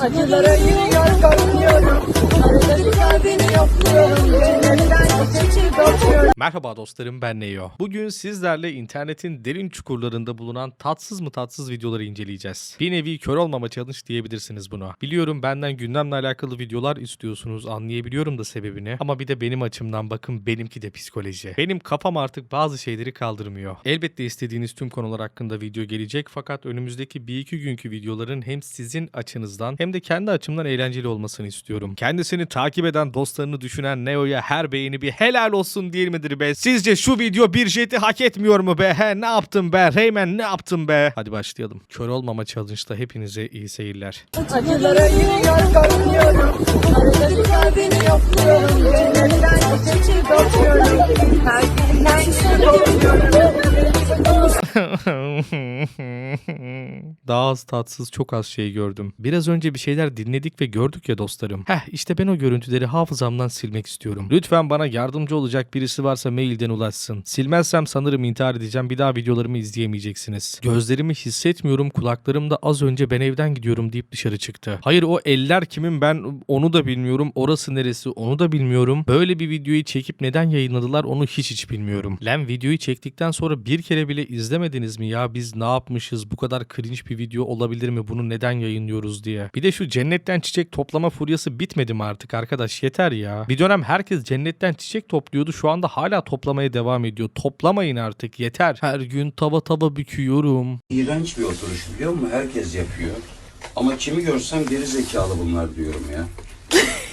Acılara yürüyor korkuyorum Arada bir kalbini yokluyorum. Cennetten Merhaba dostlarım ben Neo. Bugün sizlerle internetin derin çukurlarında bulunan tatsız mı tatsız videoları inceleyeceğiz. Bir nevi kör olmama challenge diyebilirsiniz buna. Biliyorum benden gündemle alakalı videolar istiyorsunuz anlayabiliyorum da sebebini. Ama bir de benim açımdan bakın benimki de psikoloji. Benim kafam artık bazı şeyleri kaldırmıyor. Elbette istediğiniz tüm konular hakkında video gelecek fakat önümüzdeki bir iki günkü videoların hem sizin açınızdan hem de kendi açımdan eğlenceli olmasını istiyorum. Kendisini takip eden dostlarını düşünen Neo'ya her beğeni bir helal olsun değil midir be? Sizce şu video bir jeti hak etmiyor mu be? He ne yaptım be? Reymen ne yaptım be? Hadi başlayalım. Kör olmama challenge'da hepinize iyi seyirler. Acılara bir kalbini yokluyorum Her Daha az tatsız çok az şey gördüm. Biraz önce bir şeyler dinledik ve gördük ya dostlarım. Heh işte ben o görüntüleri hafızamdan silmek istiyorum. Lütfen bana yardımcı olacak birisi varsa mailden ulaşsın. Silmezsem sanırım intihar edeceğim bir daha videolarımı izleyemeyeceksiniz. Gözlerimi hissetmiyorum kulaklarım da az önce ben evden gidiyorum deyip dışarı çıktı. Hayır o eller kimin ben onu da bilmiyorum. Orası neresi onu da bilmiyorum. Böyle bir videoyu çekip neden yayınladılar onu hiç hiç bilmiyorum. Lan videoyu çektikten sonra bir kere bile izlemediniz mi ya biz ne yapmışız bu kadar cringe bir video olabilir mi bunu neden yayınlıyoruz diye. Bir de şu cennetten çiçek toplama furyası bitmedi mi artık arkadaş yeter ya. Bir dönem herkes cennetten çiçek topluyordu şu anda hala toplamaya devam ediyor. Toplamayın artık yeter. Her gün tava tava büküyorum. İğrenç bir oturuş biliyor musun? Herkes yapıyor. Ama kimi görsem geri zekalı bunlar diyorum ya.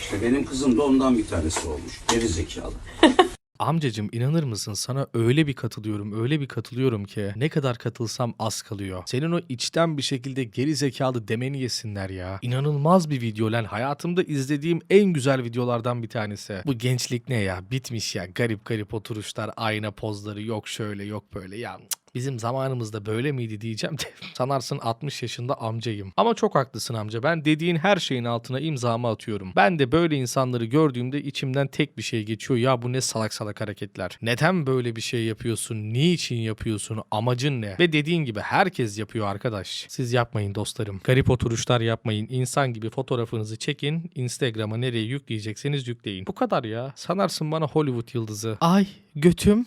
İşte benim kızım da ondan bir tanesi olmuş. Geri zekalı. Amcacım inanır mısın sana öyle bir katılıyorum öyle bir katılıyorum ki ne kadar katılsam az kalıyor. Senin o içten bir şekilde geri zekalı demeni yesinler ya. İnanılmaz bir video lan hayatımda izlediğim en güzel videolardan bir tanesi. Bu gençlik ne ya bitmiş ya garip garip oturuşlar ayna pozları yok şöyle yok böyle ya cık. Bizim zamanımızda böyle miydi diyeceğim de sanarsın 60 yaşında amcayım. Ama çok haklısın amca ben dediğin her şeyin altına imzamı atıyorum. Ben de böyle insanları gördüğümde içimden tek bir şey geçiyor. Ya bu ne salak salak hareketler. Neden böyle bir şey yapıyorsun? Niçin yapıyorsun? Amacın ne? Ve dediğin gibi herkes yapıyor arkadaş. Siz yapmayın dostlarım. Garip oturuşlar yapmayın. İnsan gibi fotoğrafınızı çekin. Instagram'a nereye yükleyecekseniz yükleyin. Bu kadar ya. Sanarsın bana Hollywood yıldızı. Ay götüm.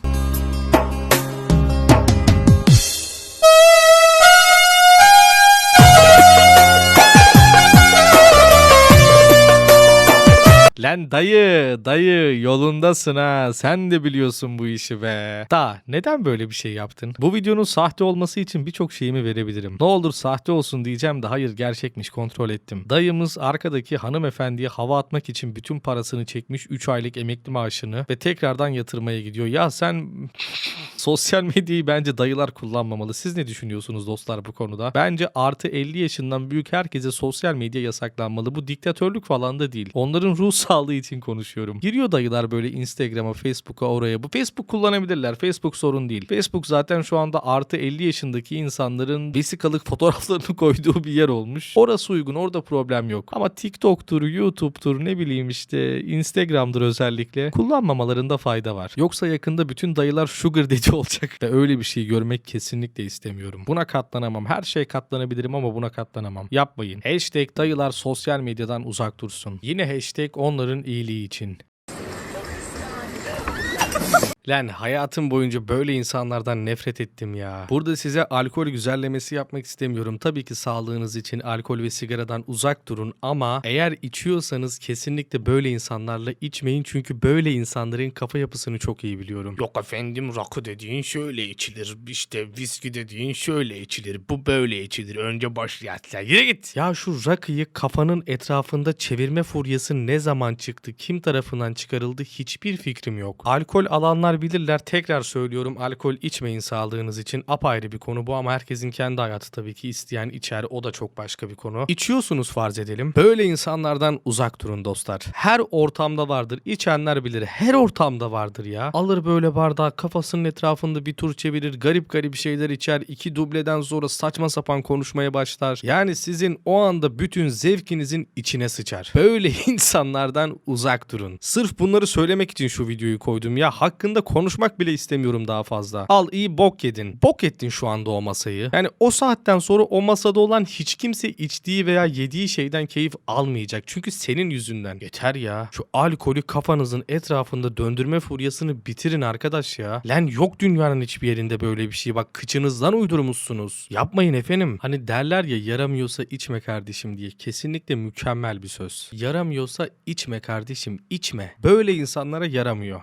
Lan dayı, dayı yolundasın ha. Sen de biliyorsun bu işi be. Da neden böyle bir şey yaptın? Bu videonun sahte olması için birçok şeyimi verebilirim. Ne olur sahte olsun diyeceğim de hayır gerçekmiş kontrol ettim. Dayımız arkadaki hanımefendiye hava atmak için bütün parasını çekmiş 3 aylık emekli maaşını ve tekrardan yatırmaya gidiyor. Ya sen sosyal medyayı bence dayılar kullanmamalı. Siz ne düşünüyorsunuz dostlar bu konuda? Bence artı 50 yaşından büyük herkese sosyal medya yasaklanmalı. Bu diktatörlük falan da değil. Onların ruh sağlığı için konuşuyorum. Giriyor dayılar böyle Instagram'a, Facebook'a, oraya. Bu Facebook kullanabilirler. Facebook sorun değil. Facebook zaten şu anda artı 50 yaşındaki insanların vesikalık fotoğraflarını koyduğu bir yer olmuş. Orası uygun. Orada problem yok. Ama TikTok'tur, YouTube'tur, ne bileyim işte Instagram'dır özellikle. Kullanmamalarında fayda var. Yoksa yakında bütün dayılar sugar daddy olacak. Ve öyle bir şey görmek kesinlikle istemiyorum. Buna katlanamam. Her şey katlanabilirim ama buna katlanamam. Yapmayın. Hashtag dayılar sosyal medyadan uzak dursun. Yine hashtag onların iyiliği için. Lan hayatım boyunca böyle insanlardan nefret ettim ya. Burada size alkol güzellemesi yapmak istemiyorum. Tabii ki sağlığınız için alkol ve sigaradan uzak durun ama eğer içiyorsanız kesinlikle böyle insanlarla içmeyin çünkü böyle insanların kafa yapısını çok iyi biliyorum. Yok efendim rakı dediğin şöyle içilir. İşte viski dediğin şöyle içilir. Bu böyle içilir. Önce başlayatlar. Yürü git. Ya şu rakıyı kafanın etrafında çevirme furyası ne zaman çıktı? Kim tarafından çıkarıldı? Hiçbir fikrim yok. Alkol alanlar bilirler. Tekrar söylüyorum alkol içmeyin sağlığınız için. Apayrı bir konu bu ama herkesin kendi hayatı tabii ki isteyen içer. O da çok başka bir konu. İçiyorsunuz farz edelim. Böyle insanlardan uzak durun dostlar. Her ortamda vardır. İçenler bilir. Her ortamda vardır ya. Alır böyle bardağı kafasının etrafında bir tur çevirir. Garip garip şeyler içer. iki dubleden sonra saçma sapan konuşmaya başlar. Yani sizin o anda bütün zevkinizin içine sıçar. Böyle insanlardan uzak durun. Sırf bunları söylemek için şu videoyu koydum ya. Hakkında hakkında konuşmak bile istemiyorum daha fazla. Al iyi bok yedin. Bok ettin şu anda o masayı. Yani o saatten sonra o masada olan hiç kimse içtiği veya yediği şeyden keyif almayacak. Çünkü senin yüzünden. Yeter ya. Şu alkolü kafanızın etrafında döndürme furyasını bitirin arkadaş ya. Lan yok dünyanın hiçbir yerinde böyle bir şey. Bak kıçınızdan uydurmuşsunuz. Yapmayın efendim. Hani derler ya yaramıyorsa içme kardeşim diye. Kesinlikle mükemmel bir söz. Yaramıyorsa içme kardeşim içme. Böyle insanlara yaramıyor.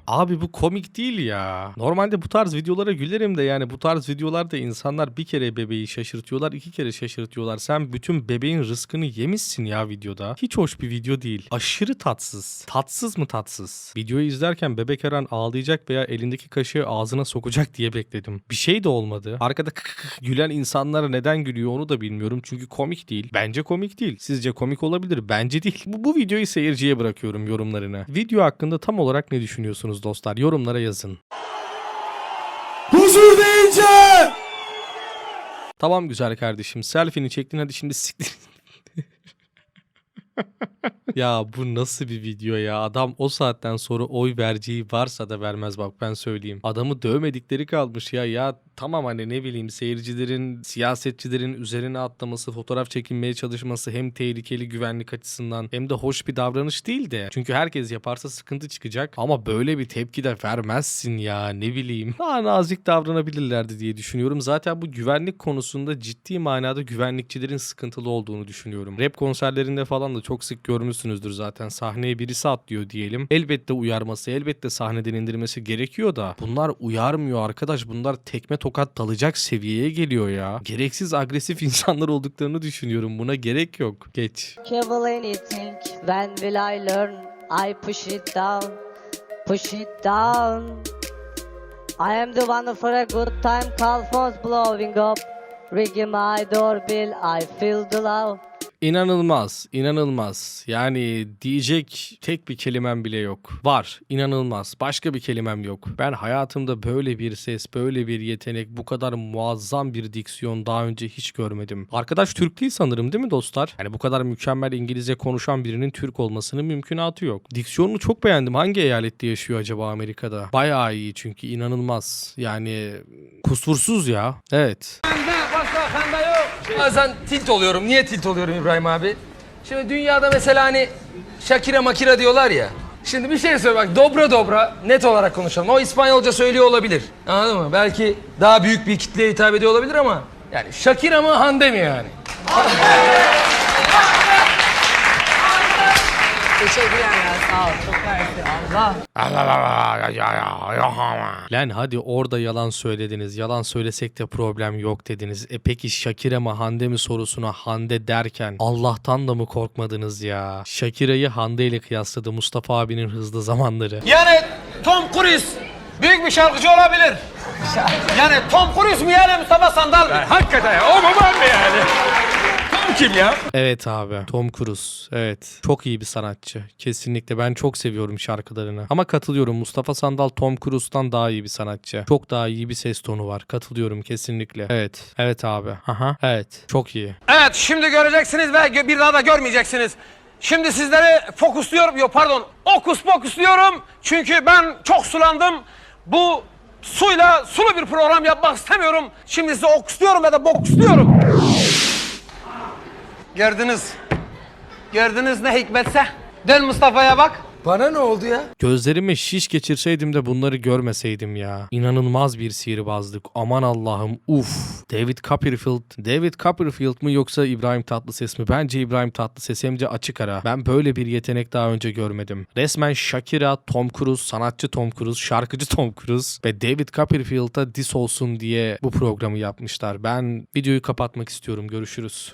Abi bu komik değil ya. Normalde bu tarz videolara gülerim de yani bu tarz videolarda insanlar bir kere bebeği şaşırtıyorlar, iki kere şaşırtıyorlar. Sen bütün bebeğin rızkını yemişsin ya videoda. Hiç hoş bir video değil. Aşırı tatsız. Tatsız mı tatsız? Videoyu izlerken bebek her an ağlayacak veya elindeki kaşığı ağzına sokacak diye bekledim. Bir şey de olmadı. Arkada kık kık gülen insanlar neden gülüyor onu da bilmiyorum. Çünkü komik değil. Bence komik değil. Sizce komik olabilir. Bence değil. Bu, bu videoyu seyirciye bırakıyorum yorumlarını. Video hakkında tam olarak ne düşünüyorsunuz dostlar? Yorumlara yazın. Huzur deyince Tamam güzel kardeşim. Selfie'ni çektin hadi şimdi siktir. ya bu nasıl bir video ya? Adam o saatten sonra oy vereceği varsa da vermez bak ben söyleyeyim. Adamı dövmedikleri kalmış ya. Ya tamam hani ne bileyim seyircilerin, siyasetçilerin üzerine atlaması, fotoğraf çekinmeye çalışması hem tehlikeli güvenlik açısından hem de hoş bir davranış değil de. Çünkü herkes yaparsa sıkıntı çıkacak. Ama böyle bir tepki de vermezsin ya ne bileyim. Daha nazik davranabilirlerdi diye düşünüyorum. Zaten bu güvenlik konusunda ciddi manada güvenlikçilerin sıkıntılı olduğunu düşünüyorum. Rap konserlerinde falan da çok sık görmüşsünüzdür zaten. Sahneye birisi atlıyor diyelim. Elbette uyarması, elbette sahneden indirmesi gerekiyor da bunlar uyarmıyor arkadaş. Bunlar tekme tokat dalacak seviyeye geliyor ya. Gereksiz agresif insanlar olduklarını düşünüyorum. Buna gerek yok. Geç. Travel anything, when will I learn? I push it down, push it down. I am the one for a good time, call phones blowing up. Ringing my doorbell, I feel the love. İnanılmaz, inanılmaz. Yani diyecek tek bir kelimem bile yok. Var, inanılmaz. Başka bir kelimem yok. Ben hayatımda böyle bir ses, böyle bir yetenek, bu kadar muazzam bir diksiyon daha önce hiç görmedim. Arkadaş Türk değil sanırım değil mi dostlar? Yani bu kadar mükemmel İngilizce konuşan birinin Türk olmasının mümkünatı yok. Diksiyonunu çok beğendim. Hangi eyalette yaşıyor acaba Amerika'da? Bayağı iyi çünkü inanılmaz. Yani kusursuz ya. Evet. Bazen tilt oluyorum. Niye tilt oluyorum İbrahim abi? Şimdi dünyada mesela hani Shakira Makira diyorlar ya. Şimdi bir şey söyle bak dobra dobra net olarak konuşalım. O İspanyolca söylüyor olabilir. Anladın mı? Belki daha büyük bir kitleye hitap ediyor olabilir ama yani Shakira mı Hande mi yani? Teşekkürler ya sağ ol. Çok. Allah. Lan hadi orada yalan söylediniz. Yalan söylesek de problem yok dediniz. E peki Shakira mı Hande mi sorusuna Hande derken Allah'tan da mı korkmadınız ya? Shakira'yı Hande ile kıyasladı Mustafa abinin hızlı zamanları. Yani Tom Cruise büyük bir şarkıcı olabilir. Yani Tom Cruise mu yani Mustafa Sandal mı? hakikaten ya. O mu ben mi yani? Kim ya? Evet abi Tom Cruise. Evet çok iyi bir sanatçı. Kesinlikle. Ben çok seviyorum şarkılarını. Ama katılıyorum. Mustafa Sandal Tom Cruise'dan daha iyi bir sanatçı. Çok daha iyi bir ses tonu var. Katılıyorum kesinlikle. Evet. Evet abi. Aha. Evet. Çok iyi. Evet şimdi göreceksiniz ve bir daha da görmeyeceksiniz. Şimdi sizlere fokusluyorum, yok pardon. Okus pokusluyorum. Çünkü ben çok sulandım. Bu suyla sulu bir program yapmak istemiyorum. Şimdi size okusluyorum ve de bokusluyorum. Gördünüz. Gördünüz ne hikmetse. Dön Mustafa'ya bak. Bana ne oldu ya? Gözlerimi şiş geçirseydim de bunları görmeseydim ya. İnanılmaz bir sihirbazlık. Aman Allah'ım uf. David Copperfield. David Copperfield mı yoksa İbrahim Tatlıses mi? Bence İbrahim Tatlıses hem de açık ara. Ben böyle bir yetenek daha önce görmedim. Resmen Shakira, Tom Cruise, sanatçı Tom Cruise, şarkıcı Tom Cruise ve David Copperfield'a dis olsun diye bu programı yapmışlar. Ben videoyu kapatmak istiyorum. Görüşürüz.